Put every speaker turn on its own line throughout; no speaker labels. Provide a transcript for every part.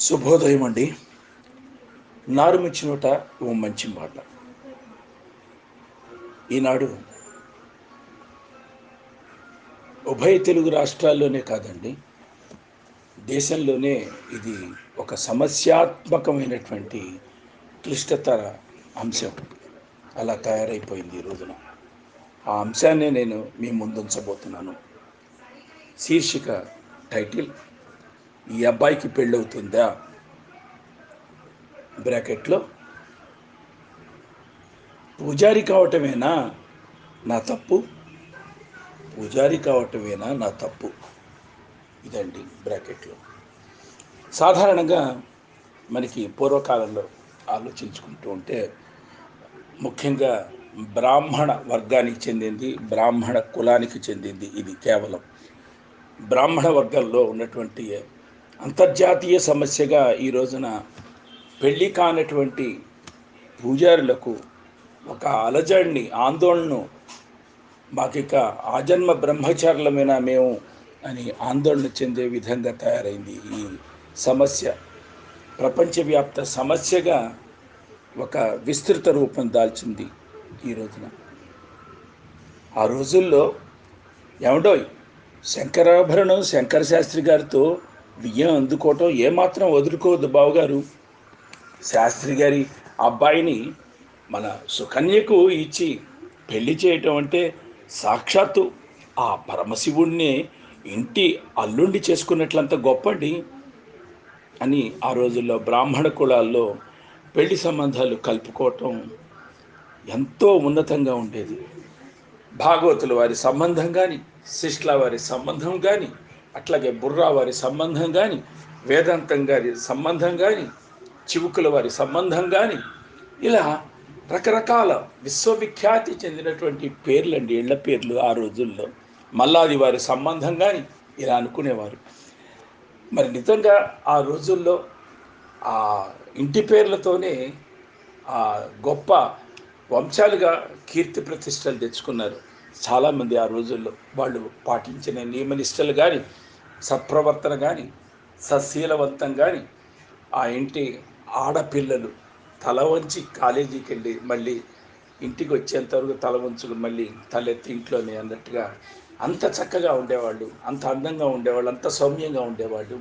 శుభోదయం అండి. నారుమిచ్చి నోట ఓ మంచి మాట. ఈనాడు ఉభయ తెలుగు రాష్ట్రాల్లోనే కాదండి దేశంలోనే ఇది ఒక సమస్యాత్మకమైనటువంటి క్లిష్టతర అంశం. అలా తయారైపోయింది ఈ రోజున. ఆ అంశాన్ని నేను మీ ముందుంచబోతున్నాను. శీర్షిక టైటిల్ ఈ అబ్బాయికి పెళ్ళవుతుందా? బ్రాకెట్లో. పూజారి కావటమేనా నా తప్పు? పూజారి కావటమేనా నా తప్పు? ఇదండి బ్రాకెట్లో. సాధారణంగా మనకి పూర్వకాలంలో ఆలోచించుకుంటూ ఉంటే ముఖ్యంగా బ్రాహ్మణ వర్గానికి చెందింది బ్రాహ్మణ కులానికి చెందింది ఇది కేవలం. బ్రాహ్మణ వర్గంలో ఉన్నటువంటి అంతర్జాతీయ సమస్యగా ఈ రోజున పెళ్ళి కానటువంటి పూజారులకు ఒక అలజడిని ఆందోళనను మాకిక ఆజన్మ బ్రహ్మచారులమైన మేము అని ఆందోళన చెందే విధంగా తయారైంది ఈ సమస్య. ప్రపంచవ్యాప్త సమస్యగా ఒక విస్తృత రూపం దాల్చింది ఈ రోజున. ఆ రోజుల్లో ఏమండోయ్ శంకరాభరణం శంకర శాస్త్రి గారితో బియ్యం అందుకోవటం ఏమాత్రం వదులుకోవద్దు బావగారు. శాస్త్రి గారి అబ్బాయిని మన సుకన్యకు ఇచ్చి పెళ్ళి చేయటం అంటే సాక్షాత్తు ఆ పరమశివుణ్ణి ఇంటి అల్లుండి చేసుకున్నట్లంత గొప్పండి అని ఆ రోజుల్లో బ్రాహ్మణ కులాల్లో పెళ్ళి సంబంధాలు కలుపుకోవటం ఎంతో ఉన్నతంగా ఉండేది. భాగవతుల వారి సంబంధం కానీ శిష్ల వారి సంబంధం కానీ అట్లాగే బుర్రా వారి సంబంధం కానీ వేదాంతం గారి సంబంధం కానీ చివుకుల వారి సంబంధం కానీ ఇలా రకరకాల విశ్వవిఖ్యాతి చెందినటువంటి పేర్లండి ఇళ్ళ పేర్లు ఆ రోజుల్లో. మల్లాది వారి సంబంధం కానీ ఇలా అనుకునేవారు. మరి నిజంగా ఆ రోజుల్లో ఆ ఇంటి పేర్లతోనే ఆ గొప్ప వంశాలుగా కీర్తి ప్రతిష్టలు తెచ్చుకున్నారు. చాలామంది ఆ రోజుల్లో వాళ్ళు పాటించిన నియమనిష్టలు కానీ సత్ప్రవర్తన కానీ సశీలవంతం కానీ ఆ ఇంటి ఆడపిల్లలు తల వంచి కాలేజీకి వెళ్ళి మళ్ళీ ఇంటికి వచ్చేంతవరకు తల వంచుకుని మళ్ళీ తలెత్తి ఇంట్లోనే అన్నట్టుగా అంత చక్కగా ఉండేవాళ్ళు అంత అందంగా ఉండేవాళ్ళు అంత సౌమ్యంగా ఉండేవాళ్ళు.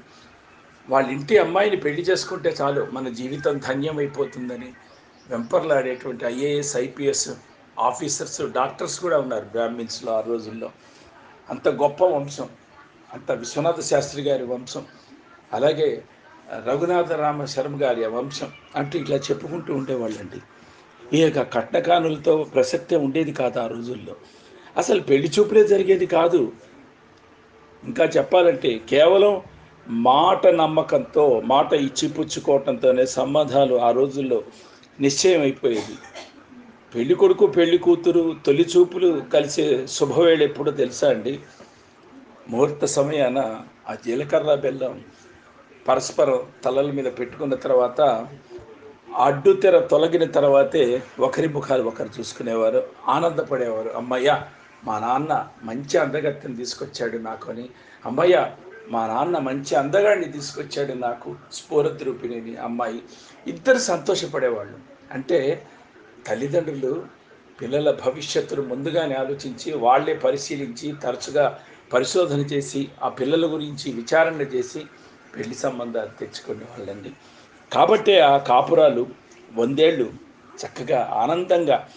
వాళ్ళ ఇంటి అమ్మాయిని పెళ్ళి చేసుకుంటే చాలు మన జీవితం ధన్యమైపోతుందని వెంపర్లాడేటువంటి ఐఏఎస్ ఐపీఎస్ ఆఫీసర్స్ డాక్టర్స్ కూడా ఉన్నారు బ్రాహ్మిన్స్లో ఆ రోజుల్లో. అంత గొప్ప వంశం. అంత విశ్వనాథ శాస్త్రి గారి వంశం అలాగే రఘునాథ రామ శర్మ గారి వంశం అంటూ ఇట్లా చెప్పుకుంటూ ఉండేవాళ్ళండి. ఈ యొక్క కట్నకానులతో ప్రసక్తే ఉండేది కాదు ఆ రోజుల్లో. అసలు పెళ్ళి చూపులే జరిగేది కాదు. ఇంకా చెప్పాలంటే కేవలం మాట నమ్మకంతో మాట ఇచ్చి పుచ్చుకోవటంతోనే సంబంధాలు ఆ రోజుల్లో నిశ్చయం అయిపోయేది పెళ్ళి కొడుకు పెళ్ళి కూతురు తొలి చూపులు కలిసే శుభవేళ ఎప్పుడో తెలుసా అండి? ముహూర్త సమయాన ఆ జీలకర్ర బెల్లం పరస్పరం తలల మీద పెట్టుకున్న తర్వాత అడ్డు తెర తొలగిన తర్వాతే ఒకరి ముఖాలు ఒకరు చూసుకునేవారు ఆనందపడేవారు. అమ్మయ్య మా నాన్న మంచి అందగత్తెని తీసుకొచ్చాడు నాకు అని. అమ్మయ్య మా నాన్న మంచి అందగాడిని తీసుకొచ్చాడు నాకు. స్ఫూరద్రూపిణిని అమ్మాయి. ఇద్దరు సంతోషపడేవాళ్ళు. అంటే తల్లిదండ్రులు పిల్లల భవిష్యత్తును ముందుగానే ఆలోచించి వాళ్ళే పరిశీలించి తరచుగా పరిశోధన చేసి ఆ పిల్లల గురించి విచారణ చేసి పెళ్ళి సంబంధాలు తెచ్చుకునే వాళ్ళండి. కాబట్టే ఆ కాపురాలు వందేళ్ళు చక్కగా ఆనందంగా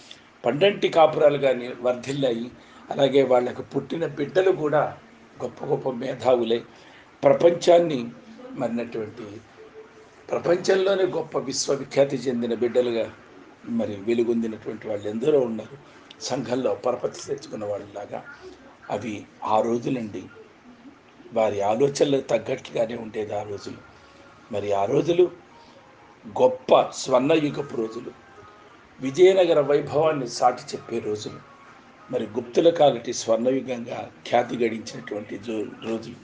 పండంటి కాపురాలు కానీ వర్ధిల్లాయి అలాగే వాళ్ళకు పుట్టిన బిడ్డలు కూడా గొప్ప గొప్ప మేధావులై ప్రపంచాన్ని మరినటువంటి ప్రపంచంలోనే గొప్ప విశ్వవిఖ్యాతి చెందిన బిడ్డలుగా మరి వెలుగొందినటువంటి వాళ్ళు ఎందరో ఉన్నారు. సంఘంలో పరపతి తెచ్చుకున్న వాళ్ళలాగా అవి ఆ రోజులండి. వారి ఆలోచనలకు తగ్గట్టుగానే ఉండేది ఆ రోజులు. మరి ఆ రోజులు గొప్ప స్వర్ణయుగపు రోజులు. విజయనగర వైభవాన్ని సాటి చెప్పే రోజులు. మరి గుప్తుల కాలటి స్వర్ణయుగంగా ఖ్యాతి గడించినటువంటి రోజులు.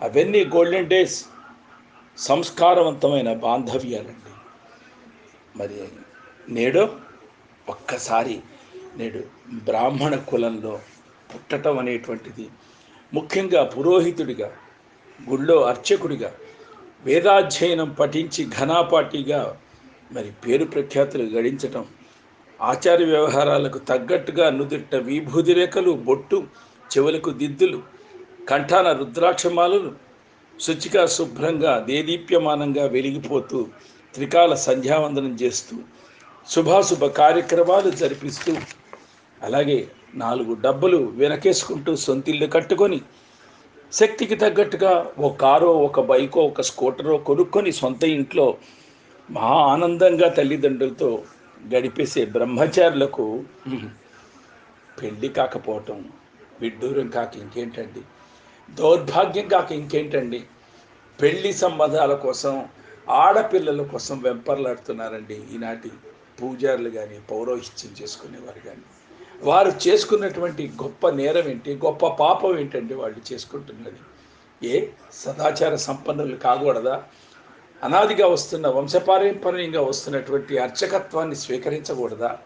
అవన్నీ గోల్డెన్ డేస్ సంస్కారవంతమైన బాంధవ్యాలండి. మరి నేడు ఒక్కసారి నేడు బ్రాహ్మణ కులంలో పుట్టటం అనేటువంటిది. ముఖ్యంగా పురోహితుడిగా గుళ్ళో అర్చకుడిగా వేదాధ్యయనం పఠించి ఘనాపాటిగా మరి పేరు ప్రఖ్యాతులు గడించటం ఆచార వ్యవహారాలకు తగ్గట్టుగా నుదిట్ట విభూది రేఖలు బొట్టు చెవులకు దిద్దులు కంఠాన రుద్రాక్షమాలలు శుచిగా శుభ్రంగా దేదీప్యమానంగా వెలిగిపోతూ త్రికాల సంధ్యావందనం చేస్తూ శుభాశుభ కార్యక్రమాలు జరిపిస్తూ అలాగే నాలుగు డబ్బులు వెనకేసుకుంటూ సొంతిల్లు కట్టుకొని శక్తికి తగ్గట్టుగా ఒక కారో ఒక బైకో ఒక స్కూటరో కొనుక్కొని సొంత ఇంట్లో మహా ఆనందంగా తల్లిదండ్రులతో గడిపేసే బ్రహ్మచారులకు పెళ్ళి కాకపోవటం విడ్డూరం కాక ఇంకేంటండి? దౌర్భాగ్యం కాక ఇంకేంటండి? పెళ్ళి సంబంధాల కోసం ఆడపిల్లల కోసం వెంపర్లాడుతున్నారండి ఈనాటి పూజారులు కానీ పౌరోహిత్యం చేసుకునేవారు కానీ వారు చేసుకున్నటువంటి గొప్ప నేరం ఏంటి? గొప్ప పాపం ఏంటండి వాళ్ళు చేసుకుంటున్నది? ఏ? సదాచార సంపన్నులు కాకూడదా? అనాదిగా వస్తున్న వంశపారంపర్యంగా వస్తున్నటువంటి అర్చకత్వాన్ని స్వీకరించకూడదా?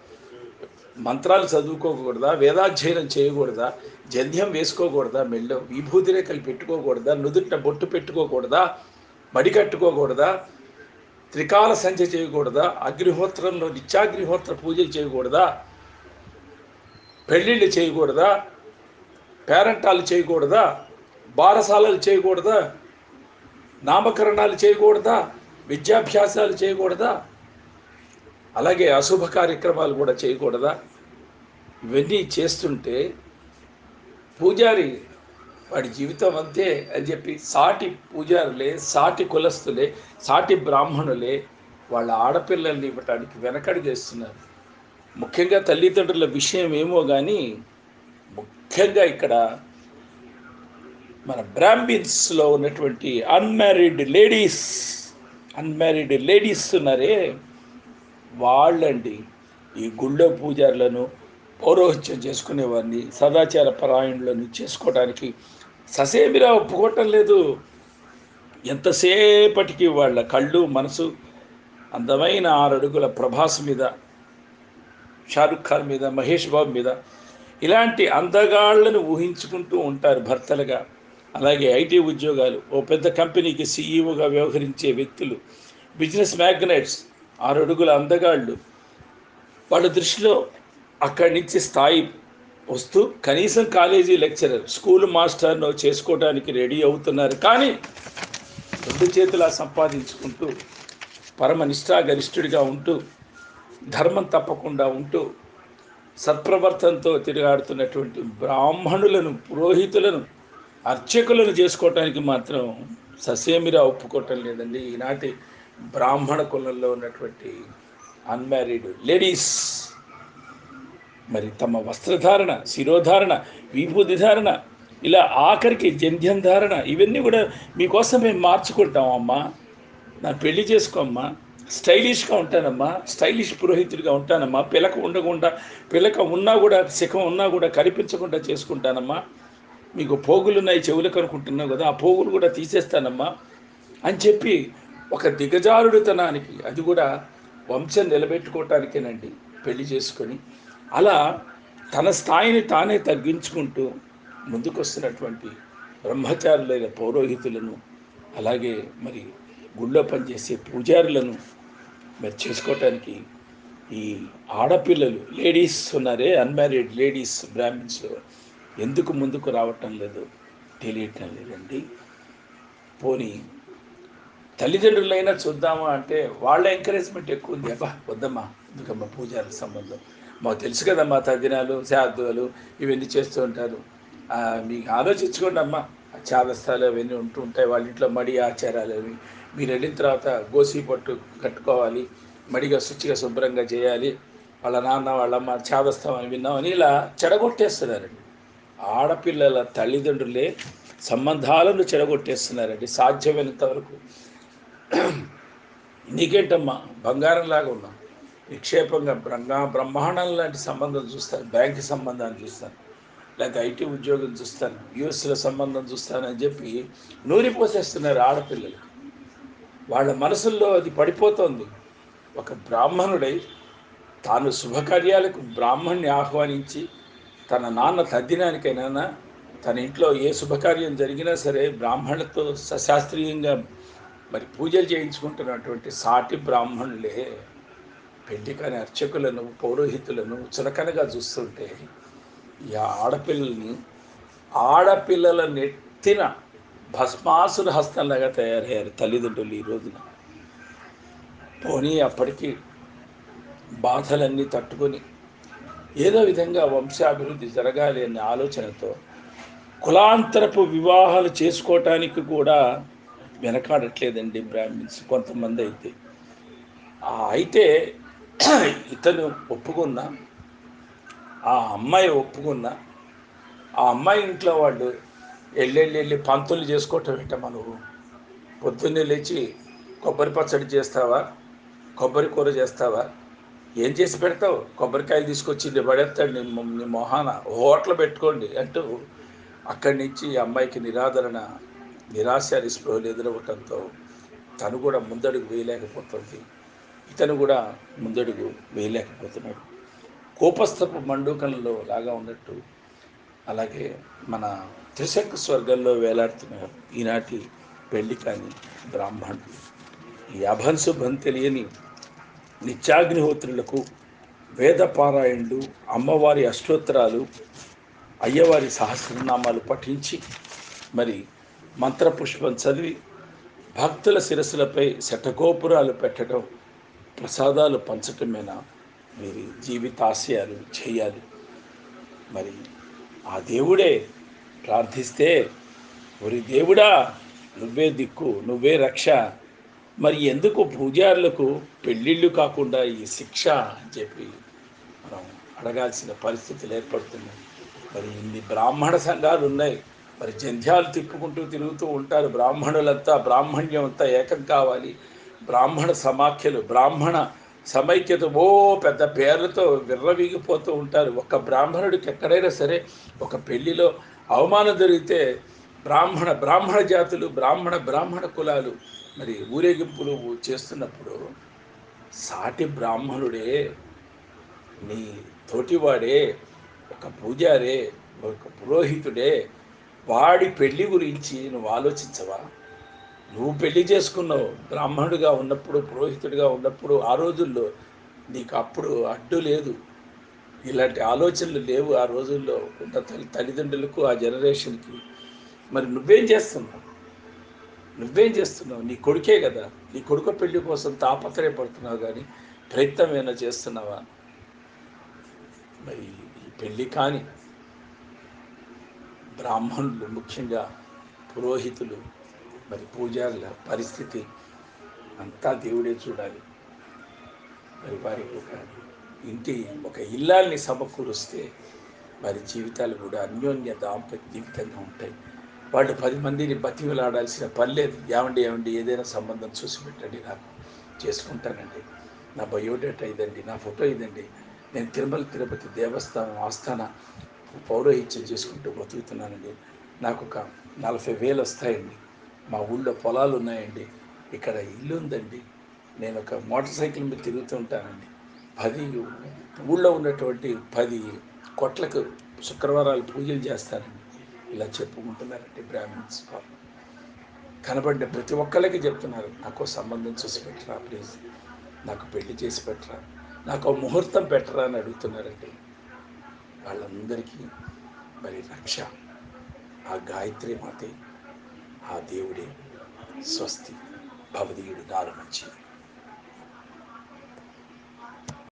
మంత్రాలు చదువుకోకూడదా? వేదాధ్యయనం చేయకూడదా? జంధ్యం వేసుకోకూడదా? మెల్ల విభూతి రేఖలు పెట్టుకోకూడదా? నుదుట బొట్టు పెట్టుకోకూడదా? మడి కట్టుకోకూడదా? త్రికాల సంధ్య చేయకూడదా? అగ్నిహోత్రంలో నిత్యాగ్నిహోత్ర పూజలు చేయకూడదా? పెళ్ళిళ్ళు చేయకూడదా? పేరంటాలు చేయకూడదా? బారసాలలు చేయకూడదా? నామకరణాలు చేయకూడదా? విద్యాభ్యాసాలు చేయకూడదా? అలాగే అశుభ కార్యక్రమాలు కూడా చేయకూడదా? ఇవన్నీ చేస్తుంటే పూజారి వాడి జీవితం అంతే అని చెప్పి సాటి పూజారులే సాటి కులస్తులే సాటి బ్రాహ్మణులే వాళ్ళ ఆడపిల్లల్ని ఇవ్వటానికి వెనకడుగేస్తున్నారు. ముఖ్యంగా తల్లిదండ్రుల విషయం ఏమో కానీ ముఖ్యంగా ఇక్కడ మన బ్రాహ్మిన్స్లో ఉన్నటువంటి అన్మ్యారీడ్ లేడీస్ అన్మ్యారీడ్ లేడీస్ ఉన్నారే వాళ్ళండి ఈ గుళ్ళో పూజారులను పౌరోహిత్యం చేసుకునేవారిని సదాచార పరాయణులను చేసుకోవడానికి ససేమిరా ఒప్పుకోవటం లేదు. ఎంతసేపటికి వాళ్ళ కళ్ళు మనసు అందమైన ఆరడుగుల ప్రభాస్ మీద షారుఖ్ ఖాన్ మీద మహేష్ బాబు మీద ఇలాంటి అందగాళ్ళను ఊహించుకుంటూ ఉంటారు భర్తలుగా. అలాగే ఐటీ ఉద్యోగాలు ఓ పెద్ద కంపెనీకి సీఈఓగా వ్యవహరించే వ్యక్తులు బిజినెస్ మ్యాగ్నెట్స్ ఆరు అడుగుల అందగాళ్ళు. వాళ్ళ దృష్టిలో అక్కడి నుంచి స్థాయి వస్తూ కనీసం కాలేజీ లెక్చరర్ స్కూల్ మాస్టర్ను చేసుకోవడానికి రెడీ అవుతున్నారు. కానీ రెండు చేతులా సంపాదించుకుంటూ పరమ నిష్ఠాగరిష్ఠుడిగా ఉంటూ ధర్మం తప్పకుండా ఉంటూ సత్ప్రవర్తనతో తిరుగాడుతున్నటువంటి బ్రాహ్మణులను పురోహితులను అర్చకులను చేసుకోవటానికి మాత్రం ససేమిరా ఒప్పుకోవటం లేదండి. ఈనాటి బ్రాహ్మణ కులంలో ఉన్నటువంటి అన్మ్యారీడ్ లేడీస్ మరి తమ వస్త్రధారణ శిరోధారణ విభూతి ధారణ ఇలా ఆఖరికి జంధ్యం ధారణ ఇవన్నీ కూడా మీకోసం మేము మార్చుకుంటాం అమ్మా. నా పెళ్ళి చేసుకోమ్మా స్టైలిష్గా ఉంటానమ్మా స్టైలిష్ పురోహితుడిగా ఉంటానమ్మా. పిలక ఉండకుండా పిలక ఉన్నా కూడా శిఖం ఉన్నా కూడా కనిపించకుండా చేసుకుంటానమ్మా. మీకు పోగులు ఉన్నాయి చెవులకు అనుకుంటున్నావు కదా ఆ పోగులు కూడా తీసేస్తానమ్మా అని చెప్పి ఒక దిగజారుడితనానికి అది కూడా వంశం నిలబెట్టుకోవటానికేనండి పెళ్ళి చేసుకొని. అలా తన స్థాయిని తానే తగ్గించుకుంటూ ముందుకొస్తున్నటువంటి బ్రహ్మచారులైన పౌరోహితులను అలాగే మరి గుళ్ళో పనిచేసే పూజారులను మరి చేసుకోవటానికి ఈ ఆడపిల్లలు లేడీస్ ఉన్నారే అన్మ్యారీడ్ లేడీస్ బ్రాహ్మిన్స్ ఎందుకు ముందుకు రావటం లేదు? తెలియటం లేదండి. పోనీ తల్లిదండ్రులైనా చూద్దామా అంటే వాళ్ళ ఎంకరేజ్మెంట్ ఎక్కువ ఉంది. అబ్బా వద్దమ్మా ఎందుకమ్మా పూజారుల సంబంధం? మాకు తెలుసు కదమ్మా తద్దినాలు శాద్వాలు ఇవన్నీ చేస్తూ ఉంటారు. మీకు ఆలోచించుకోండి అమ్మా. చాదస్తాలు అవన్నీ ఉంటూ ఉంటాయి. వాళ్ళ ఇంట్లో మడి ఆచారాలు అవి. మీరు వెళ్ళిన తర్వాత గోసి పట్టు కట్టుకోవాలి. మడిగా శుచిగా శుభ్రంగా చేయాలి. వాళ్ళ నాన్న వాళ్ళమ్మ చాదస్తాం అని విన్నామని ఇలా చెడగొట్టేస్తున్నారండి. ఆడపిల్లల తల్లిదండ్రులే సంబంధాలను చెడగొట్టేస్తున్నారండి. సాధ్యమైనంత వరకు. నీకేంటమ్మా? బంగారంలాగా ఉన్నాం నిక్షేపంగా బ్రహ్మ బ్రహ్మాండం లాంటి సంబంధం చూస్తాను బ్యాంక్ సంబంధాన్ని చూస్తాను లేకపోతే ఐటీ ఉద్యోగం చూస్తాను యుఎస్లో సంబంధం చూస్తానని చెప్పి నూరిపోసేస్తున్నారు ఆడపిల్లలు. వాళ్ళ మనసుల్లో అది పడిపోతోంది. ఒక బ్రాహ్మణుడై తాను శుభకార్యాలకు బ్రాహ్మణ్ణి ఆహ్వానించి తన నాన్న తద్దినానికైనా తన ఇంట్లో ఏ శుభకార్యం జరిగినా సరే బ్రాహ్మణులతో సశాస్త్రీయంగా మరి పూజలు చేయించుకుంటున్నటువంటి సాటి బ్రాహ్మణులే. పెళ్ళి కాని అర్చకులను పౌరోహితులను చులకనగా చూస్తుంటే ఈ ఆడపిల్లల్ని ఆడపిల్లల నెత్తిన భస్మాసుర హస్తంలాగా తయారయ్యారు తల్లిదండ్రులు ఈ రోజున. పోనీ అప్పటికి బాధలన్నీ తట్టుకొని ఏదో విధంగా వంశాభివృద్ధి జరగాలి అనే ఆలోచనతో కులాంతరపు వివాహాలు చేసుకోవటానికి కూడా వెనకాడట్లేదండి బ్రాహ్మిన్స్ కొంతమంది అయితే అయితే ఇతను ఒప్పుకున్న ఆ అమ్మాయి ఒప్పుకున్న. ఆ అమ్మాయి ఇంట్లో వాళ్ళు వెళ్ళి వెళ్ళి పంతులు చేసుకోవటం ఏంట మనవు పొద్దున్నే లేచి కొబ్బరి పచ్చడి చేస్తావా? కొబ్బరి కూర చేస్తావా? ఏం చేసి పెడతావు? కొబ్బరికాయలు తీసుకొచ్చి నేను పడేస్తాడు నీ నీ మొహాన. హోటల్ పెట్టుకోండి అంటూ అక్కడి నుంచి ఈ అమ్మాయికి నిరాదరణ నిరాశ నిస్పృహలు ఎదురవ్వటంతో తను కూడా ముందడుగు వేయలేకపోతుంది. ఇతను కూడా ముందడుగు వేయలేకపోతున్నాడు. కోపస్థపు మండూకంలో లాగా ఉన్నట్టు అలాగే మన త్రిశక్ స్వర్గంలో వేలాడుతున్నారు ఈనాటి పెళ్ళి కాని బ్రాహ్మణులు ఈ అభంశుభం తెలియని నిత్యాగ్నిహోత్రులకు వేదపారాయణులు అమ్మవారి అష్టోత్తరాలు అయ్యవారి సహస్రనామాలు పఠించి మరి మంత్రపుష్పం చదివి భక్తుల శిరస్సులపై శటగోపురాలు పెట్టడం ప్రసాదాలు పంచటమేనా? వీరి జీవితాశయాలు చేయాలి. మరి ఆ దేవుడే ప్రార్థిస్తే ఒరి దేవుడా నువ్వే దిక్కు నువ్వే రక్ష. మరి ఎందుకు పూజారులకు పెళ్ళిళ్ళు కాకుండా ఈ శిక్ష? అని చెప్పి మనం అడగాల్సిన పరిస్థితులు ఏర్పడుతున్నాయి. మరి ఇన్ని బ్రాహ్మణ సంఘాలు ఉన్నాయి. మరి జంధ్యాలు తిప్పుకుంటూ తిరుగుతూ ఉంటారు బ్రాహ్మణులంతా బ్రాహ్మణ్యం అంతా ఏకం కావాలి. బ్రాహ్మణ సమాఖ్యలు బ్రాహ్మణ సమైక్యత ఓ పెద్ద పేర్లతో విర్రవీగిపోతూ ఉంటారు. ఒక బ్రాహ్మణుడికి ఎక్కడైనా సరే ఒక పెళ్ళిలో అవమానం జరిగితే బ్రాహ్మణ బ్రాహ్మణ జాతులు బ్రాహ్మణ బ్రాహ్మణ కులాలు మరి ఊరేగింపులు చేస్తున్నప్పుడు సాటి బ్రాహ్మణుడే నీ తోటివాడే ఒక పూజారే ఒక పురోహితుడే వాడి పెళ్ళి గురించి నువ్వు ఆలోచించవా? నువ్వు పెళ్ళి చేసుకున్నావు బ్రాహ్మణుడిగా ఉన్నప్పుడు పురోహితుడిగా ఉన్నప్పుడు ఆ రోజుల్లో నీకు అప్పుడు అడ్డు లేదు. ఇలాంటి ఆలోచనలు లేవు ఆ రోజుల్లో ఉన్న తల్లి తల్లిదండ్రులకు ఆ జనరేషన్కి. మరి నువ్వేం చేస్తున్నావు? నువ్వేం చేస్తున్నావు? నీ కొడుకే కదా. నీ కొడుకు పెళ్ళి కోసం తాపత్రయపడుతున్నావు కానీ ప్రయత్నం ఏమైనా చేస్తున్నావా? మరి ఈ పెళ్ళి కానీ బ్రాహ్మణులు ముఖ్యంగా పురోహితులు మరి పూజారుల పరిస్థితి అంతా దేవుడే చూడాలి. మరి వారికి ఒక ఇంటి ఒక ఇల్లాల్ని సమకూరుస్తే వారి జీవితాలు కూడా అన్యోన్య దాంపత్య జీవితంగా ఉంటాయి. వాళ్ళు పది మందిని బతిమలాడాల్సిన పని లేదు. ఏమండి ఏమండి ఏదైనా సంబంధం చూసి పెట్టండి నాకు. చేసుకుంటానండి. నా బయోడేటా ఇదండి నా ఫోటో ఇదండి. నేను తిరుమల తిరుపతి దేవస్థానం ఆస్థాన పౌరోహిత్యం చేసుకుంటూ బతుకుతున్నానండి. నాకు ఒక నలభై వేలు వస్తాయండి. మా ఊళ్ళో పొలాలు ఉన్నాయండి. ఇక్కడ ఇల్లు ఉందండి. నేను ఒక మోటార్ సైకిల్ మీద తిరుగుతూ ఉంటానండి. పది ఊళ్ళో ఉన్నటువంటి పది కొట్లకు శుక్రవారాలు పూజలు చేస్తానండి ఇలా చెప్పుకుంటున్నారండి బ్రాహ్మణ్స్ పాపం కనబడిన ప్రతి ఒక్కళ్ళకి చెప్తున్నారు నాకు సంబంధం చూసి పెట్టరా ప్లీజ్? నాకు పెళ్ళి చేసి పెట్టరా? నాకు ముహూర్తం పెట్టరా? అని అడుగుతున్నారండి. వాళ్ళందరికీ మరి రక్ష. ఆ గాయత్రి మాతే ఆ దేవుడే స్వస్తి భవదీయుడు నాలుగు మంచి